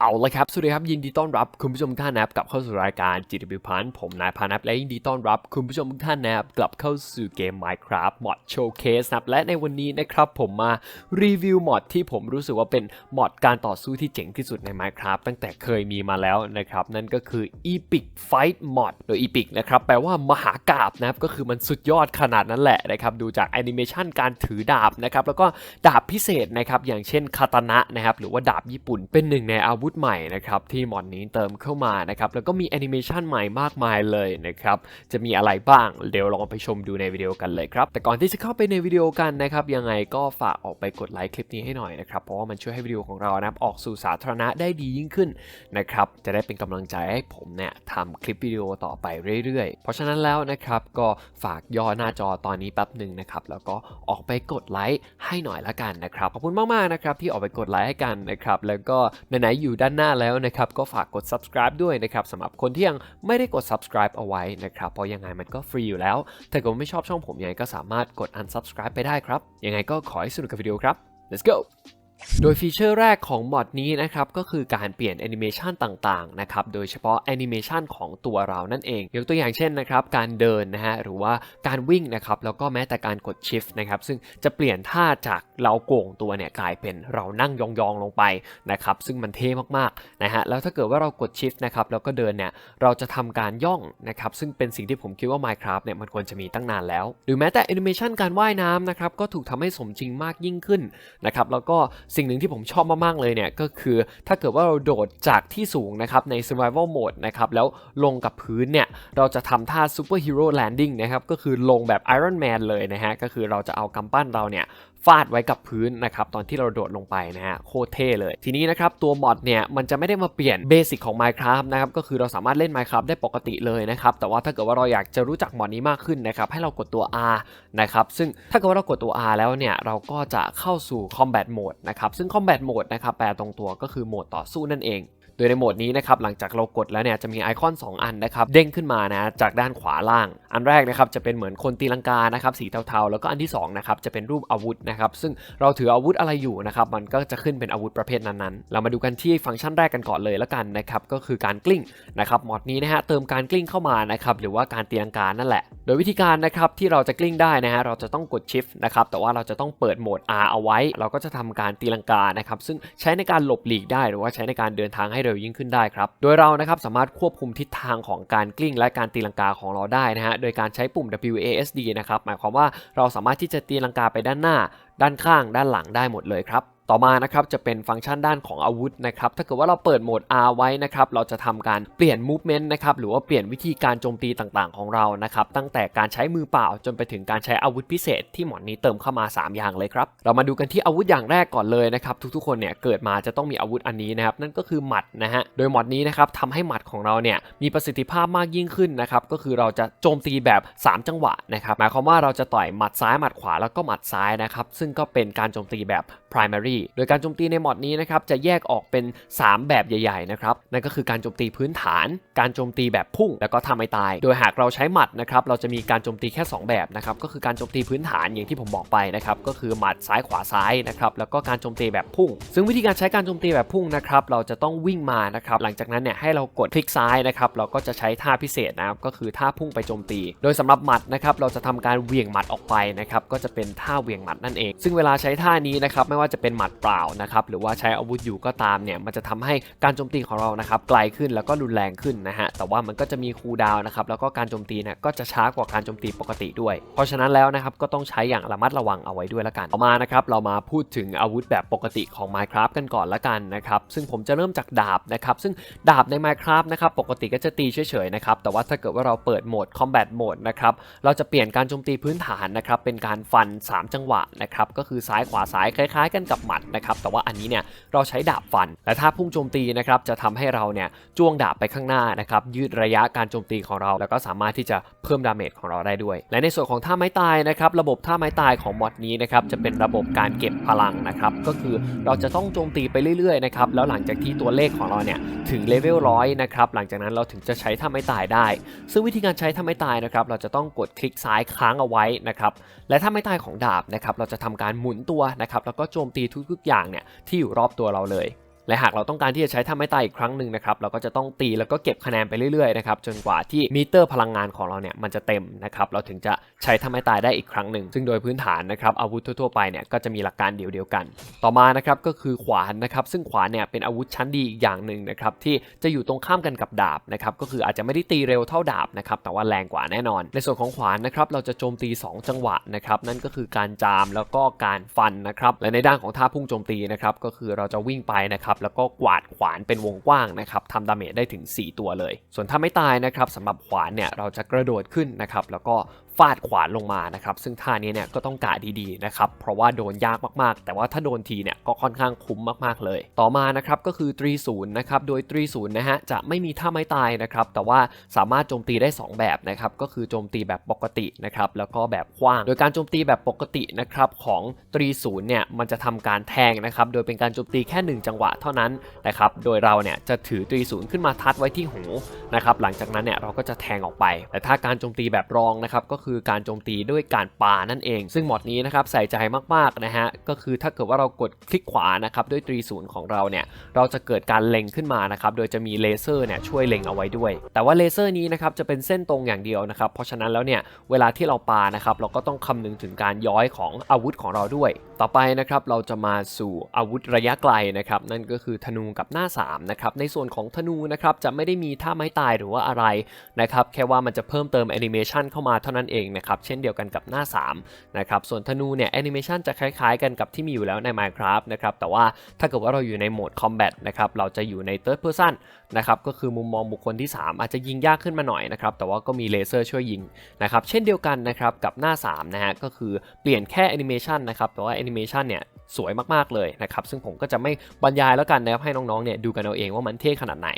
เอาละครับ สวัสดีครับ ยินดีต้อนรับคุณผู้ชมทุกท่านนะครับกลับเข้าสู่รายการ GTV พันผมนายพานับและยินดีต้อนรับคุณผู้ชมทุกท่านนะครับกลับเข้าสู่เกม Minecraft Mod Showcase นะครับและในวันนี้นะครับผมมารีวิวมอดที่ผมรู้สึกว่าเป็นมอดการต่อสู้ที่เจ๋งที่สุดใน Minecraft ตั้งแต่เคยมีมาแล้วนะครับนั่นก็คือ Epic Fight Mod โดย Epic นะครับแปลว่ามหากาบนะครับก็คือมันสุดยอดขนาดนั้นแหละนะครับดูจากแอนิเมชันการถือดาบนะครับแล้วก็ดาบพิเศษนะครับอย่างเช่นคาตานะนะครับหรือว่าดาบญี่ปุ่นเป็นหนึ่งในอาวุธใหม่นะครับที่มอดนี้เติมเข้ามานะครับแล้วก็มีแอนิเมชันใหม่มากมายเลยนะครับจะมีอะไรบ้างเดี๋ยวลองไปชมดูในวิดีโอกันเลยครับแต่ก่อนที่จะเข้าไปในวิดีโอกันนะครับยังไงก็ฝากออกไปกดไลค์คลิปนี้ให้หน่อยนะครับเพราะว่ามันช่วยให้วิดีโอของเรานะออกสู่สาธารณะได้ดียิ่งขึ้นนะครับจะได้เป็นกำลังใจให้ผมเนี่ยทำคลิปวิดีโอต่อไปเรื่อยๆ เพราะฉะนั้นแล้วนะครับก็ฝากย่อหน้าจอตอนนี้แป๊บหนึ่งนะครับแล้วก็ออกไปกดไลค์ให้หน่อยละกันนะครับขอบคุณมากๆนะครับที่ออกไปกดไลค์ให้กันนะครับแล้วก็ไหนๆอยู่ด้านหน้าแล้วนะครับก็ฝากกด subscribe ด้วยนะครับสำหรับคนที่ยังไม่ได้กด subscribe เอาไว้นะครับเพราะยังไงมันก็ฟรีอยู่แล้ว ถ้าเกิดไม่ชอบช่องผมยังไงก็สามารถกด unsubscribe ไปได้ครับ ยังไงก็ขอให้สนุกกับวิดีโอครับ let's go โดยฟีเจอร์แรกของมอดนี้นะครับก็คือการเปลี่ยนแอนิเมชันต่างๆนะครับโดยเฉพาะแอนิเมชันของตัวเรานั่นเอง ยกตัวอย่างเช่นนะครับการเดินนะฮะหรือว่าการวิ่งนะครับแล้วก็แม้แต่การกด Shift นะครับซึ่งจะเปลี่ยนท่าจากเราโก่งตัวเนี่ยกลายเป็นเรานั่งยองๆลงไปนะครับซึ่งมันเท่มากๆนะฮะแล้วถ้าเกิดว่าเรากด Shift นะครับแล้วก็เดินเนี่ยเราจะทำการย่องนะครับซึ่งเป็นสิ่งที่ผมคิดว่า Minecraft เนี่ยมันควรจะมีตั้งนานแล้ว หรือแม้แต่แอนิเมชันการว่ายน้ำนะครับก็ถูกทำให้สมจริงมากยิ่งขึ้นนะครับแล้วก็สิ่งหนึ่งที่ผมชอบมากๆเลยเนี่ยก็คือถ้าเกิดว่าเราโดดจากที่สูงนะครับใน survival mode นะครับแล้วลงกับพื้นเนี่ยเราจะทำท่า super hero landing นะครับก็คือลงแบบ Iron Man เลยนะฮะก็คือเราจะเอากำปั้นเราเนี่ย ฟาดไว้กับพื้นนะครับตอนที่เราโดดลงไปนะฮะโคตรเท่เลย ทีนี้นะครับตัวมอดเนี่ยมันจะไม่ได้มาเปลี่ยนเบสิกของ Minecraft นะครับก็คือเราสามารถเล่น Minecraft ได้ปกติเลยนะครับแต่ว่าถ้าเกิดว่าเราอยากจะรู้จักมอดนี้มากขึ้นนะครับให้เรากดตัว R นะครับซึ่งถ้าเกิดว่าเรากดตัว R แล้วเนี่ยเราก็จะเข้าสู่ Combat Mode นะครับซึ่ง Combat Mode นะครับแปลตรงตัวก็คือโหมดต่อสู้นั่นเอง โดยในโหมดนี้นะครับหลังจากเรากดแล้วเนี่ยจะมีไอคอน 2 อันนะครับเด้งขึ้นมานะจากด้านขวาล่าง อันแรกนะครับจะเป็นเหมือนคนตีลังกานะครับสีเทาๆ แล้วก็อันที่2นะครับจะเป็นรูปอาวุธนะครับซึ่งเราถืออาวุธอะไรอยู่นะครับมันก็จะขึ้นเป็นอาวุธประเภทนั้นๆ เรามาดูกันที่ฟังก์ชันแรกกันก่อนเลยแล้วกันนะครับก็คือการกลิ้งนะครับมอดนี้นะฮะเติมการกลิ้งเข้ามานะครับหรือว่าการตีลังกานั่นแหละ โดยวิธีการนะครับที่เราจะกลิ้งได้นะฮะเราจะต้องกด Shift นะครับแต่ว่าเราจะต้องเปิดโหมด R เอาไว้ เราก็จะทำการตีลังกานะครับซึ่งใช้ในการหลบหลีกได้หรือว่าใช้ในการเดินทางให้เร็วยิ่งขึ้นได้ครับ โดยเรานะครับสามารถควบคุมทิศทางของการกลิ้งและการตีลังกาของเราได้นะฮะ โดยการใช้ปุ่ม WASD นะครับ หมายความว่าเราสามารถที่จะตีลังกาไปด้านหน้า ด้านข้าง ด้านหลังได้หมดเลยครับ ต่อมานะครับจะเป็นฟังก์ชันด้านของอาวุธนะครับถ้าเกิดว่าเราเปิดโหมด R ไว้นะครับเราจะทำการเปลี่ยน movement นะครับหรือว่าเปลี่ยนวิธีการโจมตีต่างๆ ของเรานะครับตั้งแต่การใช้มือเปล่าจนไปถึงการใช้อาวุธพิเศษ ที่หมอนนี้เติมเข้ามา 3 อย่างเลยครับเรามาดูกันที่อาวุธอย่างแรกก่อนเลยนะครับทุกๆคนเนี่ยเกิดมาจะต้องมีอาวุธอันนี้นะครับนั่นก็คือหมัดนะฮะโดยหมอดนี้นะครับทำให้หมัดของเราเนี่ยมีประสิทธิภาพมากยิ่งขึ้นนะครับก็คือเราจะโจมตีแบบ 3 จังหวะนะครับหมายความว่าเราจะต่อยหมัดซ้ายหมัดขวาแล้วก็หมัดซ้ายนะครับซึ่งก็เป็นการโจมตีแบบ primary โดยการโจมตีในมอดนี้นะครับจะแยกออกเป็น 3 แบบใหญ่ๆนะครับนั่นก็คือการโจมตีพื้นฐาน การโจมตีแบบพุ่งแล้วก็ทำให้ตาย โดยหากเราใช้หมัดนะครับเราจะมีการโจมตีแค่ 2 แบบนะครับก็คือการโจมตีพื้นฐานอย่างที่ผมบอกไปนะครับก็คือหมัดซ้ายขวาซ้ายนะครับแล้วก็การโจมตีแบบพุ่ง ซึ่งวิธีการใช้การโจมตีแบบพุ่งนะครับเราจะต้องวิ่งมานะครับหลังจากนั้นเนี่ยให้เรากดคลิกซ้ายนะครับเราก็จะใช้ท่าพิเศษนะครับก็คือท่าพุ่งไปโจมตี โดยสำหรับหมัดนะครับเราจะทำการเหวี่ยงหมัดออกไปนะครับก็จะเป็นท่าเหวี่ยงหมัดนั่นเอง ซึ่งเวลาใช้ท่านี้นะครับไม่ว่าจะเป็นหมัดเปล่านะครับหรือว่าใช้อาวุธอยู่ก็ตามเนี่ยมันจะทำให้การโจมตีของเรานะครับไกลขึ้นแล้วก็รุนแรงขึ้นนะฮะแต่ว่ามันก็จะมีคูลดาวน์นะครับแล้วก็การโจมตีเนี่ยก็จะช้ากว่าการโจมตีปกติด้วย เพราะฉะนั้นแล้วนะครับก็ต้องใช้อย่างระมัดระวังเอาไว้ด้วยละกันต่อมานะครับเรามาพูดถึงอาวุธแบบปกติของ Minecraft กันก่อนละกันนะครับซึ่งผมจะเริ่มจากดาบนะครับซึ่งดาบใน Minecraft นะครับปกติก็จะตีเฉยๆนะครับแต่ว่าถ้าเกิดว่าเราเปิดโหมด Combat Mode นะครับเราจะเปลี่ยนการโจมตีพื้นฐานนะครับเป็นการฟัน 3 จังหวะนะครับก็คือซ้ายขวาซ้ายคล้าย ๆ กันกับหมัดนะครับแต่ว่าอันนี้เนี่ยเราใช้ดาบฟัน และถ้าพุ่งโจมตีนะครับจะทำให้เราเนี่ยจ้วงดาบไปข้างหน้านะครับยืดระยะการโจมตีของเรา แล้วก็สามารถที่จะเพิ่มดาเมจของเราได้ด้วย และในส่วนของท่าไม้ตายนะครับระบบท่าไม้ตายของมอดนี้นะครับจะเป็นระบบการเก็บพลังนะครับก็คือเราจะต้องโจมตีไปเรื่อยๆนะครับแล้วหลังจากที่ตัวเลขของเราเนี่ยถึงเลเวลร้อยนะครับหลังจากนั้นเราถึงจะใช้ท่าไม้ตายได้ ซึ่งวิธีการใช้ท่าไม้ตายนะครับเราจะต้องกดคลิกซ้ายค้างเอาไว้นะครับและท่าไม้ตายของดาบนะครับเราจะทำการหมุนตัวนะครับแล้วก็โจมตีทุกๆอย่างเนี่ยที่อยู่รอบตัวเราเลย และหากเราต้องการที่จะใช้ท่าไม้ตายอีกครั้งหนึ่งนะครับเราก็จะต้องตีแล้วก็เก็บคะแนนไปเรื่อยๆนะครับจนกว่าที่มิเตอร์พลังงานของเราเนี่ยมันจะเต็มนะครับเราถึงจะใช้ท่าไม้ตายได้อีกครั้งหนึ่งซึ่งโดยพื้นฐานนะครับอาวุธทั่วๆไปเนี่ยก็จะมีหลักการเดียวเดียวกัน ต่อมานะครับก็คือขวานนะครับซึ่งขวานเนี่ยเป็นอาวุธชั้นดีอีกอย่างหนึ่งนะครับที่จะอยู่ตรงข้ามกันกับดาบนะครับก็คืออาจจะไม่ได้ตีเร็วเท่าดาบนะครับแต่ว่าแรงกว่าแน่นอน ในส่วนของขวานนะครับเราจะโจมตี 2 จังหวะนะครับนั่นก็คือการจามแล้วก็การฟันนะครับและในด้านของท่าพุ่งโจมตีนะครับก็คือเราจะวิ่งไปนะครับแล้วก็กวาดขวานเป็นวงกว้างนะครับทำดาเมจได้ถึง 4 ตัวเลย ส่วนถ้าไม่ตายนะครับสำหรับขวานเนี่ยเราจะกระโดดขึ้นนะครับแล้วก็ ฟาดขวานลงมานะครับ ซึ่งท่านี้เนี่ยก็ต้องกะดีๆนะครับ เพราะว่าโดนยากมากๆ แต่ว่าถ้าโดนทีเนี่ยก็ค่อนข้างคุ้มมากๆเลย ต่อมานะครับก็คือตรีศูนย์นะครับ โดยตรีศูนย์นะฮะจะไม่มีท่าไม้ตายนะครับ แต่ว่าสามารถโจมตีได้ 2 แบบนะครับ ก็คือโจมตีแบบปกตินะครับ แล้วก็แบบขว้าง โดยการโจมตีแบบปกตินะครับของตรีศูนย์เนี่ยมันจะทำการแทงนะครับ โดยเป็นการโจมตีแค่ 1 จังหวะเท่านั้นนะครับ โดยเราเนี่ยจะถือตรีศูนย์ขึ้นมาทัดไว้ที่หูนะครับ หลังจากนั้นเนี่ยเราก็จะแทงออกไป แต่ถ้าการโจมตีแบบรองนะครับก็คืคือการโจมตีด้วยการปานั่นเอง ซึ่งหมอดนี้นะครับใส่ใจมากๆนะฮะก็คือถ้าเกิดว่าเรากดคลิกขวานะครับด้วยตรีศูนย์ของเราเนี่ยเราจะเกิดการเล็งขึ้นมานะครับโดยจะมีเลเซอร์เนี่ยช่วยเล็งเอาไว้ด้วย แต่ว่าเลเซอร์นี้นะครับจะเป็นเส้นตรงอย่างเดียวนะครับเพราะฉะนั้นแล้วเนี่ยเวลาที่เราปานะครับเราก็ต้องคำนึงถึงการย้อยของอาวุธของเราด้วย ต่อไปนะครับเราจะมาสู่อาวุธระยะไกลนะครับนั่นก็คือธนูกับหน้า3นะครับในส่วนของธนูนะครับจะไม่ได้มีท่าไม้ตายหรือว่าอะไรนะครับแค่ว่ามันจะเพิ่มเติมแอนิเมชันเข้ามาเท่านั้นเองนะครับเช่นเดียวกันกับหน้า3นะครับส่วนธนูเนี่ยแอนิเมชันจะคล้ายๆ กันกับที่มีอยู่แล้วใน Minecraft นะครับแต่ว่าถ้าเกิดว่าเราอยู่ในโหมด Combat นะครับเราจะอยู่ใน Third Person นะครับก็คือมุมมองบุคคลที่ 3 อาจจะยิงยากขึ้นมาหน่อยนะครับแต่ว่าก็มีเลเซอร์ช่วยยิงนะครับเช่นเดียวกันนะครับกับหน้า3นะฮะก็คือเปลี่ยนแค่แอนิเมชันนะครับแต่ว่าแอนิเมชันเนี่ยสวยมากๆเลยนะครับซึ่งผมก็จะไม่บรรยายแล้วกันนะครับให้น้องๆเนี่ยดูกันเอาเองว่ามันเท่ขนาดไหน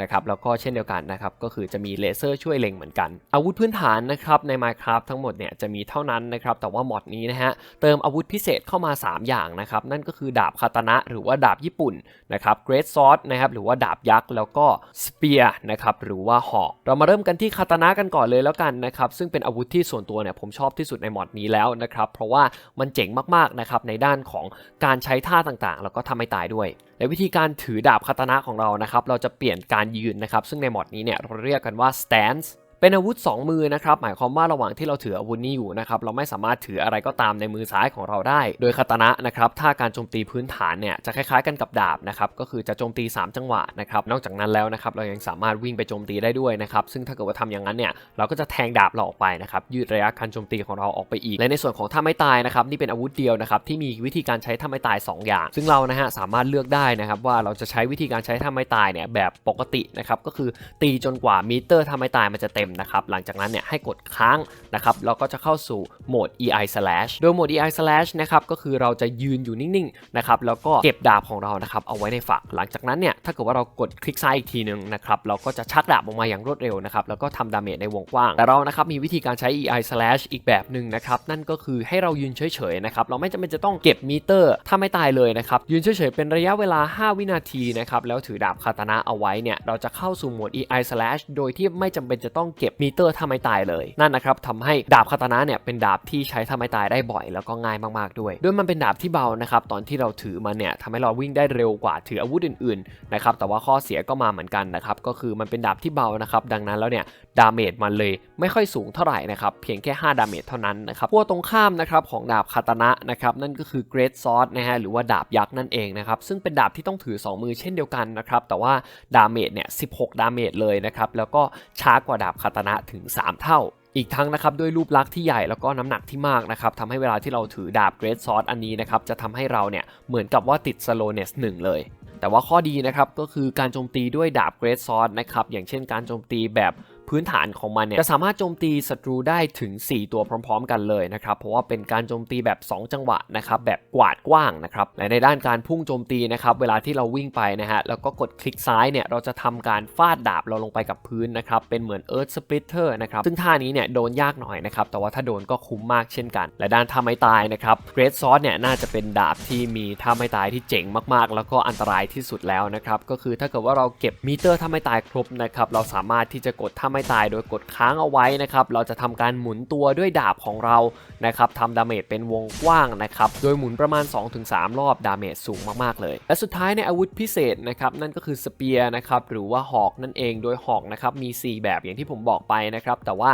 นะครับแล้วก็เช่นเดียวกันนะครับก็คือจะมีเลเซอร์ช่วยเล็งเหมือนกัน อาวุธพื้นฐานนะครับใน Minecraft ทั้งหมดเนี่ยจะมีเท่านั้นนะครับแต่ว่าหมอดนี้นะฮะเติมอาวุธพิเศษเข้ามา 3 อย่างนะครับนั่นก็คือดาบคาตานะหรือว่าดาบญี่ปุ่นนะครับ Great Sword นะครับหรือว่าดาบยักษ์แล้วก็ Spear นะครับหรือว่าหอกเรามาเริ่มกันที่คาตานะกันก่อนเลยแล้วกันนะครับซึ่งเป็นอาวุธที่ส่วนตัวเนี่ยผมชอบที่สุดในหมอดนี้แล้วนะครับเพราะว่ามันเจ๋งมากๆนะครับในด้านของการใช้ท่าต่างๆ แล้วก็ทำให้ตายด้วยและวิธีการถือดาบคาตานะของเรานะครับเราจะเปลี่ยนการยืนนะครับซึ่งในหมอดนี้เนี่ยเราเรียกกันว่า stance เป็นอาวุธ 2 มือนะครับหมายความว่าระหว่างที่เราถืออาวุธนี้อยู่นะครับเราไม่สามารถถืออะไรก็ตามในมือซ้ายของเราได้ โดยคาตนะนะครับถ้าการโจมตีพื้นฐานเนี่ยจะคล้ายๆกันกับดาบนะครับก็คือจะโจมตี 3 จังหวะนะครับนอกจากนั้นแล้วนะครับเรายังสามารถวิ่งไปโจมตีได้ด้วยนะครับซึ่งถ้าเกิดว่าทำอย่างนั้นเนี่ยเราก็จะแทงดาบเราออกไปนะครับยืดระยะการโจมตีของเราออกไปอีก และในส่วนของท่าไม่ตายนะครับนี่เป็นอาวุธเดียวนะครับที่มีวิธีการใช้ท่าไม่ตาย 2 อย่าง ซึ่งเรานะฮะสามารถเลือกได้นะครับว่าเราจะใช้วิธีการใช้ท่าไม่ตายเนี่ยแบบปกตินะครับก็คือตีจนกว่ามิเตอร์ท่าไม่ตายมันจะเต็มนะครับหลังจากนั้นเนี่ยให้กดค้างนะครับเราก็จะเข้าสู่โหมด EI slash โดยโหมด EI slash นะครับก็คือเราจะยืนอยู่นิ่งๆนะครับแล้วก็เก็บดาบของเรานะครับเอาไว้ในฝัก หลังจากนั้นเนี่ยถ้าเกิดว่าเรากดคลิกซ้ายอีกทีหนึ่งนะครับเราก็จะชักดาบออกมาอย่างรวดเร็วนะครับแล้วก็ทำดาเมจในวงกว้าง แต่เรานะครับมีวิธีการใช้ EI slash อีกแบบหนึ่งนะครับนั่นก็คือให้เรายืนเฉยๆนะครับเราไม่จำเป็นจะต้องเก็บมิเตอร์ถ้าไม่ตายเลยนะครับยืนเฉยๆเป็นระยะเวลา 5 วินาทีนะครับแล้วถือดาบคาตานะเอาไว้เนี่ยเราจะเข้าสู่โหมด EI slash โดยที่ไม่จำเป็นจะต้องเก็บมิเตอร์ถ้าไม่ตายเลยนั่นนะครับทำให้ดาบคาตานะเนี่ยเป็นดาบที่ใช้ทำให้ตายได้บ่อย แล้วก็ง่ายมากๆด้วย ด้วยมันเป็นดาบที่เบานะครับตอนที่เราถือมันเนี่ยทำให้เราวิ่งได้เร็วกว่าถืออาวุธอื่นๆนะครับแต่ว่าข้อเสียก็มาเหมือนกันนะครับก็คือมันเป็นดาบที่เบานะครับดังนั้นแล้วเนี่ยดาเมจมันเลยไม่ค่อยสูงเท่าไหร่นะครับเพียงแค่ 5 ดาเมจเท่านั้นนะครับขั้วตรงข้ามนะครับของดาบคาตานะนะครับนั่นก็คือ Great Sword นะฮะหรือว่าดาบยักษ์นั่นเองนะครับซึ่งเป็นดาบที่ต้องถือ 2 มือเช่นเดียวกันนะครับแต่ว่าดาเมจเนี่ย16 ดาเมจเลยนะครับแล้วก็ช้ากว่าดาบคาตานะถึง 3 เท่า อีกทั้งนะครับด้วยรูปลักษณ์ที่ใหญ่แล้วก็น้ำหนักที่มากนะครับทำให้เวลาที่เราถือดาบเกรดซอสอันนี้นะครับจะทำให้เราเนี่ยเหมือนกับว่าติดสโลเนสหนึ่งเลยแต่ว่าข้อดีนะครับก็คือการโจมตีด้วยดาบเกรดซอสนะครับอย่างเช่นการโจมตีแบบ พื้นฐานของมันเนี่ยจะสามารถโจมตีศัตรูได้ถึง 4 ตัวพร้อม ๆ กันเลยนะครับเพราะว่าเป็นการโจมตีแบบ 2 จังหวะนะครับแบบกวาดกว้างนะครับและในด้านการพุ่งโจมตีนะครับเวลาที่เราวิ่งไปนะฮะแล้วก็กดคลิกซ้ายเนี่ยเราจะทำการฟาดดาบเราลงไปกับพื้นนะครับเป็นเหมือน Earth Splitter นะครับซึ่งท่านี้เนี่ยโดนยากหน่อยนะครับแต่ว่าถ้าโดนก็คุ้มมากเช่นกัน และด้านท่าไม้ตายนะครับ Great Sword เนี่ยน่าจะเป็นดาบที่มีท่าไม้ตายที่เจ๋งมากๆ แล้วก็อันตรายที่สุดแล้วนะครับก็คือถ้าเกิดว่าเราเก็บมิเตอร์ท่าไม้ตายครบนะครับเราสามารถที่จะกดท่าไม่ตายโดยกดค้างเอาไว้นะครับเราจะทำการหมุนตัวด้วยดาบของเรานะครับทำดาเมจเป็นวงกว้างนะครับโดยหมุนประมาณ 2-3 รอบดาเมจสูงมากๆเลย และสุดท้ายในอาวุธพิเศษนะครับนั่นก็คือสเปียร์นะครับหรือว่าหอกนั่นเองโดยหอกนะครับมี 4 แบบอย่างที่ผมบอกไปนะครับแต่ว่า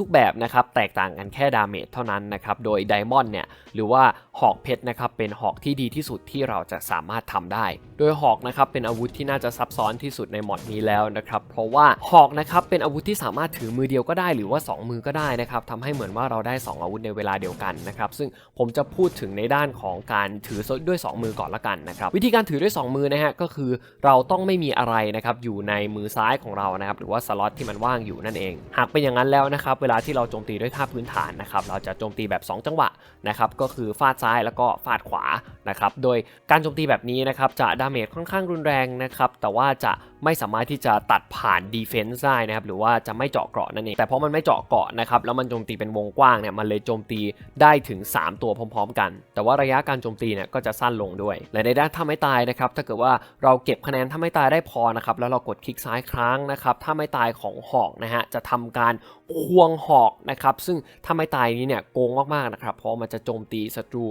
ทุกๆแบบนะครับแตกต่างกันแค่ดาเมจเท่านั้นนะครับโดยไดมอนด์เนี่ยหรือว่าหอกเพชรนะครับเป็นหอกที่ดีที่สุดที่เราจะสามารถทำได้ โดยหอกนะครับเป็นอาวุธที่น่าจะซับซ้อนที่สุดในหมอดนี้แล้วนะครับเพราะว่าหอกนะครับเป็นอาวุธวุธที่สามารถถือมือเดียวก็ได้หรือว่า 2 มือก็ได้นะครับทำให้เหมือนว่าเราได้ 2 อาวุธในเวลาเดียวกันนะครับซึ่งผมจะพูดถึงในด้านของการถือด้วย 2 มือก่อนละกันนะครับวิธีการถือด้วย 2 มือนะฮะก็คือเราต้องไม่มีอะไรนะครับอยู่ในมือซ้ายของเรานะครับหรือว่าสล็อตที่มันว่างอยู่นั่นเอง หากเป็นอย่างนั้นแล้วนะครับเวลาที่เราโจมตีด้วยท่าพื้นฐานนะครับเราจะโจมตีแบบ 2 จังหวะนะครับก็คือฟาดซ้ายแล้วก็ฟาดขวานะครับโดยการโจมตีแบบนี้นะครับจะดาเมจค่อนข้างรุนแรงนะครับแต่ว่าจะ ไม่สามารถที่จะตัดผ่านดีเฟนซ์ได้นะครับหรือว่าจะไม่เจาะเกราะนั่นเองแต่เพราะมันไม่เจาะเกราะนะครับแล้วมันโจมตีเป็นวงกว้างเนี่ยมันเลยโจมตีได้ถึง 3 ตัวพร้อม ๆ กัน แต่ว่าระยะการโจมตีเนี่ยก็จะสั้นลงด้วย และในด้านถ้าไม่ตายนะครับถ้าเกิดว่าเราเก็บคะแนนถ้าไม่ตายได้พอนะครับแล้วเรากดคลิกซ้ายครั้งนะครับถ้าไม่ตายของหอกนะฮะจะทำการ ควงหอกนะครับซึ่งถ้าไม่ตายนี้เนี่ยโกงมากๆนะครับเพราะมันจะโจมตีศัตรู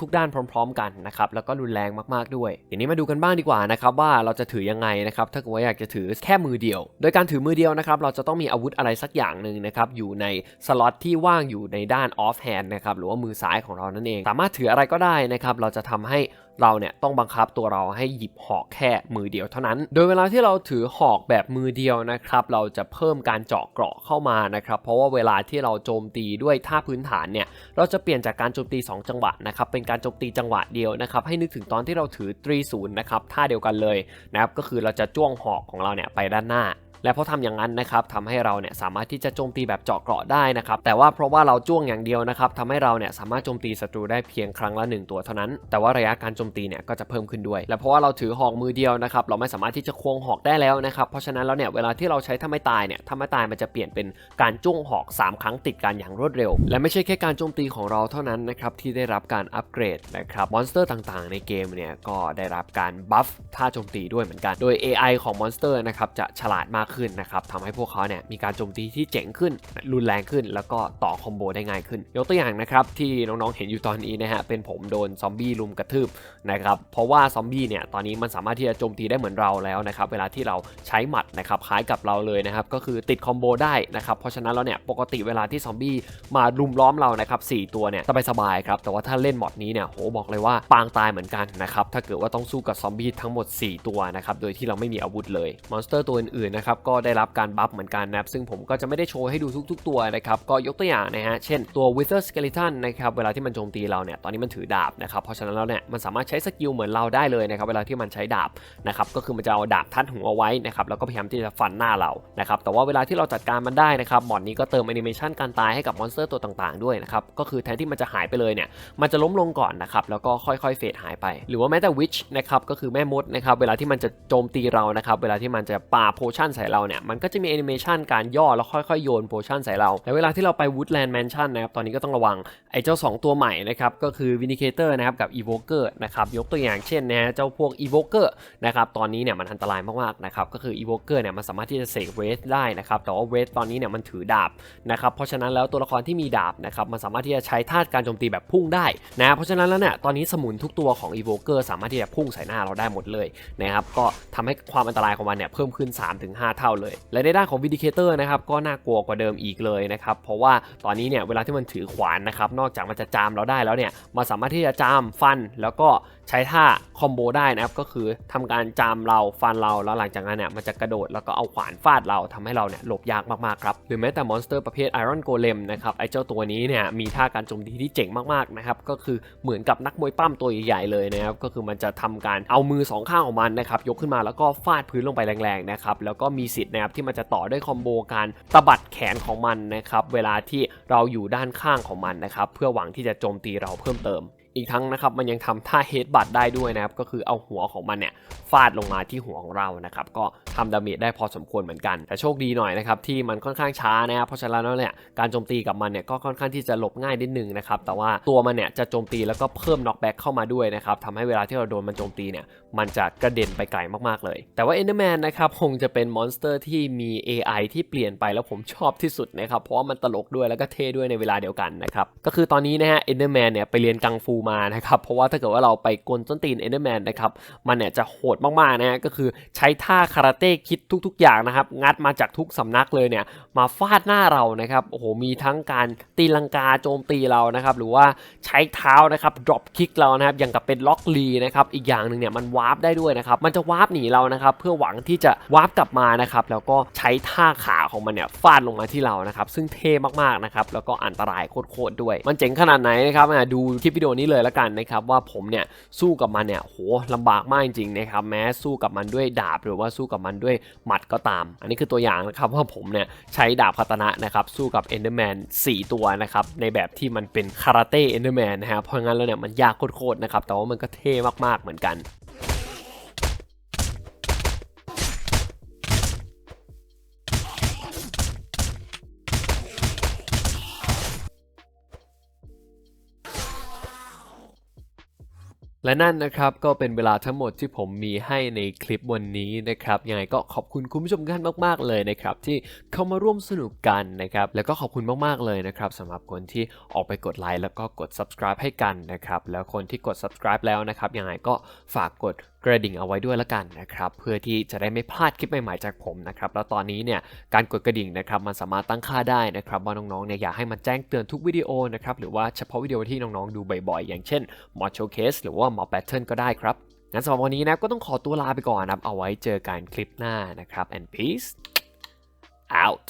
ทุกๆ ด้านพร้อม ๆ กันนะครับแล้วก็รุนแรงมากๆด้วยทีนี้มาดูกันบ้างดีกว่านะครับว่าเราจะถือยังไงนะครับถ้าเกิดว่าอยากจะถือแค่มือเดียว โดยการถือมือเดียวนะครับเราจะต้องมีอาวุธอะไรสักอย่างหนึ่งนะครับอยู่ในสล็อตที่ว่างอยู่ในด้านออฟแฮนด์นะครับหรือว่ามือซ้ายของเรานั่นเอง สามารถถืออะไรก็ได้นะครับเราจะทำให้ เราเนี่ยต้องบังคับตัวเราให้หยิบหอกแค่มือเดียวเท่านั้น โดยเวลาที่เราถือหอกแบบมือเดียวนะครับเราจะเพิ่มการเจาะเกราะเข้ามานะครับเพราะว่าเวลาที่เราโจมตีด้วยท่าพื้นฐานเนี่ยเราจะเปลี่ยนจากการโจมตี 2 จังหวะนะครับเป็นการโจมตีจังหวะเดียวนะครับให้นึกถึงตอนที่เราถือตรีศูนย์นะครับท่าเดียวกันเลยนะครับก็คือเราจะจ้วงหอกของเราเนี่ยไปด้านหน้า และเพราะทำอย่างนั้นนะครับทำให้เราเนี่ยสามารถที่จะโจมตีแบบเจาะเกราะได้นะครับแต่ว่าเพราะว่าเราจ้วงอย่างเดียวนะครับทำให้เราเนี่ยสามารถโจมตีศัตรูได้เพียงครั้งละ 1 ตัวเท่านั้น แต่ว่าระยะการโจมตีเนี่ยก็จะเพิ่มขึ้นด้วย และเพราะว่าเราถือหอกมือเดียวนะครับเราไม่สามารถที่จะควงหอกได้แล้วนะครับเพราะฉะนั้นแล้วเนี่ยเวลาที่เราใช้ถ้าไม่ตายเนี่ยถ้าไม่ตายมันจะเปลี่ยนเป็นการจ้วงหอก 3 ครั้งติดกันอย่างรวดเร็ว และไม่ใช่แค่การโจมตีของเราเท่านั้นนะครับที่ได้รับการอัปเกรดนะครับมอนสเตอร์ต่างๆ ในเกมเนี่ยก็ได้รับการบัฟท่าโจมตีด้วยเหมือนกัน โดย AI ของมอนสเตอร์นะครับจะฉลาดมากขึ้นนะครับทำให้พวกเขาเนี่ยมีการโจมตีที่เจ๋งขึ้น รุนแรงขึ้น แล้วก็ต่อคอมโบได้ง่ายขึ้น ยกตัวอย่างนะครับที่น้องๆเห็นอยู่ตอนนี้นะฮะเป็นผมโดนซอมบี้ลุมกระทืบนะครับเพราะว่าซอมบี้เนี่ยตอนนี้มันสามารถที่จะโจมตีได้เหมือนเราแล้วนะครับเวลาที่เราใช้หมัดนะครับคล้ายกับเราเลยนะครับก็คือติดคอมโบได้นะครับเพราะฉะนั้นแล้วเนี่ยปกติเวลาที่ซอมบี้มารุมล้อมเรานะครับสตัวเนี่ยสบายๆครับแต่ว่าถ้าเล่นหมดนี้เนี่ยโหบอกเลยว่าปางตายเหมือนกันนะครับถ้าเกิดว่าต้องสู้กับซอมบี้ทั้งหมด 4 ตัวนะครับโดยที่เราไม่มีอาวุธเลยมอนสเตอร์ตัวอื่นๆนะครับก็ได้รับการบัฟเหมือนกันนะครับซึ่งผมก็จะไม่ได้โชว์ให้ดูทุก ๆ ตัวนะครับก็ยกตัวอย่างนะฮะเช่นตัว Wither Skeleton นะครับเวลาที่มันโจมตีเราเนี่ยตอนนี้มันถือดาบนะครับเพราะฉะนั้นแล้วเนี่ยมันสามารถใช้สกิลเหมือนเราได้เลยนะครับเวลาที่มันใช้ดาบนะครับก็คือมันจะเอาดาบทัดหัวเอาไว้นะครับแล้วก็พยายามที่จะฟันหน้าเรานะครับแต่ว่าเวลาที่เราจัดการมันได้นะครับหมอดนี้ก็เติมแอนิเมชันการตายให้กับมอนสเตอร์ตัวต่างๆด้วยนะครับก็คือแทนที่มันจะหายไปเลยเนี่ยมันจะล้มลงก่อนนะครับแล้วก็ค่อยๆเฟดหายไป หรือว่าแม้แต่วิชนะครับก็คือแม่มดนะครับเวลาที่มันจะโจมตีเรานะครับเวลาที่มันจะปาโพชั่นใส่เราเนี่ยมันก็จะมีแอนิเมชันการย่อแล้วค่อยๆโยนโพชั่นใส่เรา และเวลาที่เราไปวูดแลนด์แมนชั่นนะครับตอนนี้ก็ต้องระวัง ไอ้เจ้า 2 ตัวใหม่นะครับก็คือ Vindicator นะครับกับ Evoker นะครับยกตัวอย่างเช่นนะฮะเจ้าพวก Evoker นะครับตอนนี้เนี่ยมันอันตรายมากๆนะครับก็คือ Evoker เนี่ยมันสามารถที่จะเสกเวสได้นะครับแต่ว่าเวสตอนนี้เนี่ยมันถือดาบนะครับเพราะฉะนั้นแล้วตัวละครที่มีดาบนะครับมันสามารถที่จะใช้ธาตุการโจมตีแบบพุ่งได้นะเพราะฉะนั้นแล้วเนี่ยตอนนี้สมุนทุกตัวของ Evoker สามารถที่จะพุ่งใส่หน้าเราได้หมดเลยนะครับก็ทำให้ความอันตรายของมันเนี่ยเพิ่มขึ้น 3-5 เท่าเลย และในด้านของ Vindicator นะครับก็น่ากลัวกว่าเดิมอีกเลยนะครับเพราะว่าตอนนี้เนี่ยเวลาที่มันถือขวานนะครับนอกจากมันจะจามเราได้แล้วเนี่ยมันสามารถที่จะจามฟันแล้วก็ใช้ท่าคอมโบได้นะครับก็คือทำการจามเราฟันเราแล้วหลังจากนั้นเนี่ยมันจะกระโดดแล้วก็เอาขวานฟาดเราทำให้เราเนี่ยหลบยากมากๆครับหรือแม้แต่มอนสเตอร์ประเภทไอรอนโกเลมนะครับไอเจ้าตัวนี้เนี่ยมีท่าการโจมตีที่เจ๋งมากๆนะครับก็คือเหมือนกับนักมวยปั้มตัวใหญ่ๆเลยนะครับก็คือมันจะทำการเอามือสองข้างของมันนะครับยกขึ้นมาแล้วก็ฟาดพื้นลงไปแรงๆนะครับแล้วก็มีสิทธิ์นะครับที่มันจะต่อด้วยคอมโบการตบัดแขนของมันนะครับเวลาที่เราอยู่ด้านข้างของมันนะครับเพื่อหวังที่จะโจมตีเราเพิ่มเติม อีกทั้งนะครับมันยังทำท่าเฮดบัตได้ด้วยนะครับก็คือเอาหัวของมันเนี่ยฟาดลงมาที่หัวของเรานะครับก็ทำดาเมจได้พอสมควรเหมือนกัน แต่โชคดีหน่อยนะครับที่มันค่อนข้างช้านะครับเพราะฉะนั้นแล้วเนี่ยการโจมตีกับมันเนี่ยก็ค่อนข้างที่จะหลบง่ายนิดนึงนะครับแต่ว่าตัวมันเนี่ยจะโจมตีแล้วก็เพิ่มน็อกแบ็กเข้ามาด้วยนะครับทำให้เวลาที่เราโดนมันโจมตีเนี่ยมันจะกระเด็นไปไกลมากๆเลย แต่ว่า Enderman นนะครับคงจะเป็นมอนสเตอร์ที่มี AI ที่เปลี่ยนไปแล้วผมชอบที่สุดนะครับเพราะว่ามันตลกด้วยแล้วก็เท่ด้วยในเวลาเดียวกันนะครับก็คือตอนนี้นะฮะ Enderman เนี่ยไปเรียนกังฟูมานะครับ เพราะว่าถ้าเกิดว่าเราไปกลนต้นตีน Enderman นนะครับ มันเนี่ยจะโหดมากๆนะฮะก็คือใช้ท่าคาราเต้คิดทุก ๆ อย่างนะครับ งัดมาจากทุกสำนักเลยเนี่ย มาฟาดหน้าเรานะครับ โอ้โห มีทั้งการตีลังกาโจมตีเรานะครับ หรือว่าใช้เท้านะครับ drop kick เรานะครับ อย่างกับเป็นล็อกลีนะครับ อีกอย่างหนึ่งเนี่ยมันวาร์ปได้ด้วยนะครับ มันจะวาร์ปหนีเรานะครับ เพื่อหวังที่จะวาร์ปกลับมานะครับ แล้วก็ใช้ท่าขาของมันเนี่ยฟาดลงมาที่เรานะครับ ซึ่งเท่มากๆนะครับ แล้วก็อันตรายโคตรๆด้วย มันเจ๋งขนาดไหนนะครับดูคลิปวิดีโอนี้เลยละกันนะครับว่าผมเนี่ยสู้กับมันเนี่ยโหลำบากมากจริงๆนะครับแม้สู้กับมันด้วยดาบหรือว่าสู้กับมันด้วยหมัดก็ตาม อันนี้คือตัวอย่างนะครับว่าผมเนี่ยใช้ดาบคาตนะนะครับสู้กับเอนเดอร์แมน4ตัวนะครับในแบบที่มันเป็นคาราเต้เอนเดอร์แมนนะฮะเพราะงั้นแล้วเนี่ยมันยากโคตรๆนะครับแต่ว่ามันก็เท่มากๆเหมือนกัน และนั่นนะครับก็เป็นเวลาทั้งหมดที่ผมมีให้ในคลิปวันนี้นะครับยังไงก็ขอบคุณคุณผู้ชมทุกท่านมาก ๆ เลยนะครับที่เข้ามาร่วมสนุกกันนะครับแล้วก็ขอบคุณมาก ๆ เลยนะครับสำหรับคนที่ออกไปกดไลค์แล้วก็กด subscribe ให้กันนะครับแล้วคนที่กด subscribe แล้วนะครับยังไงก็ฝากกดกระดิ่งเอาไว้ด้วยละกันนะครับเพื่อที่จะได้ไม่พลาดคลิปใหม่ๆจากผมนะครับแล้วตอนนี้เนี่ยการกดกระดิ่งนะครับมันสามารถตั้งค่าได้นะครับว่าน้องๆเนี่ยอยากให้มันแจ้งเตือนทุกวิดีโอนะครับหรือว่าเฉพาะวิดีโอที่น้องๆดูบ่อยๆ อย่างเช่น Mod Showcase หรือว่า Mod Pattern ก็ได้ครับ งั้นสำหรับวันนี้นะก็ต้องขอตัวลาไปก่อนนะครับ เอาไว้เจอกันคลิปหน้านะครับ and peace out